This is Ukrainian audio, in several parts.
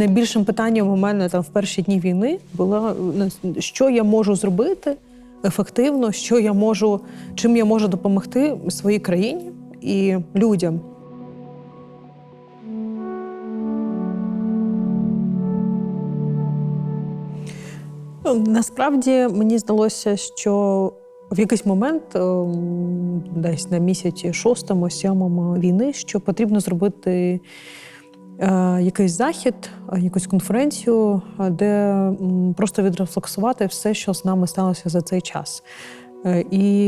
найбільшим питанням у мене там в перші дні війни було е, що я можу зробити ефективно, що я можу, чим я можу допомогти своїй країні і людям. Ну, Насправді мені здалося, що в якийсь момент, ем, десь на місяці шостому, сьомому війни, що потрібно зробити якийсь захід, е, якусь конференцію, е, де просто відрефлексувати все, що з нами сталося за цей час. Е, І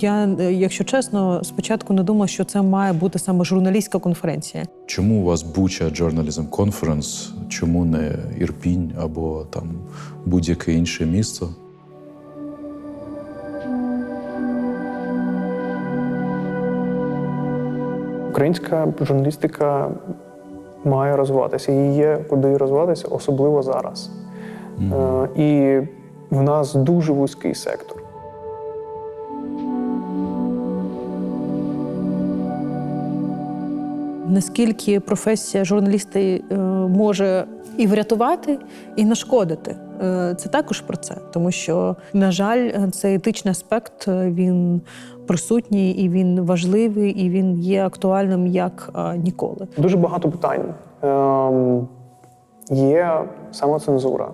я, е, якщо чесно, спочатку не думала, що це має бути саме журналістська конференція. Чому у вас Буча Journalism Conference? Чому не Ірпінь або там будь-яке інше місто? Українська журналістика має розвиватися. І є куди розвиватися, особливо зараз. Е, і в нас дуже вузький сектор. наскільки професія журналіста е, може і врятувати, і нашкодити. Е, Це також про це, тому що, на жаль, цей етичний аспект е, він присутній і він важливий, і він є актуальним як е, ніколи. Дуже багато питань. Ем, є самоцензура,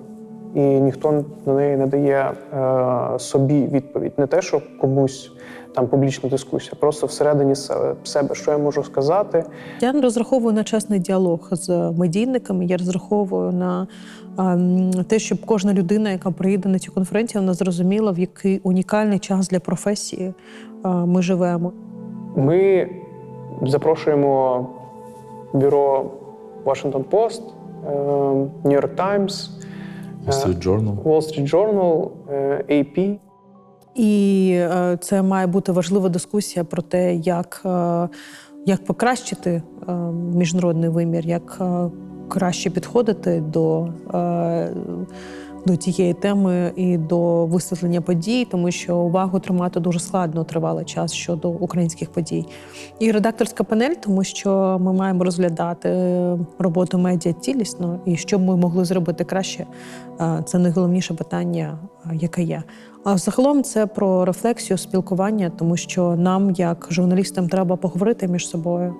і ніхто на неї не дає е, собі відповідь. Не те, що комусь там публічна дискусія, просто всередині себе, що я можу сказати. Я не розраховую на чесний діалог з медійниками. Я розраховую на те, щоб кожна людина, яка приїде на цю конференцію, вона зрозуміла, в який унікальний час для професії е, ми живемо. Ми запрошуємо бюро Washington Post, е, New York Times, Wall Street Journal? Wall Street Journal, е, AP. І е, це має бути важлива дискусія про те, як, е, як покращити е, міжнародний вимір, як краще підходити до, до цієї теми і до висвітлення подій, тому що увагу тримати дуже складно тривалий час щодо українських подій. І редакторська панель, тому що ми маємо розглядати роботу медіа цілісно і що ми могли зробити краще. Е, Це найголовніше питання, е, яке є. А загалом це про рефлексію, спілкування, тому що нам, як журналістам, треба поговорити між собою.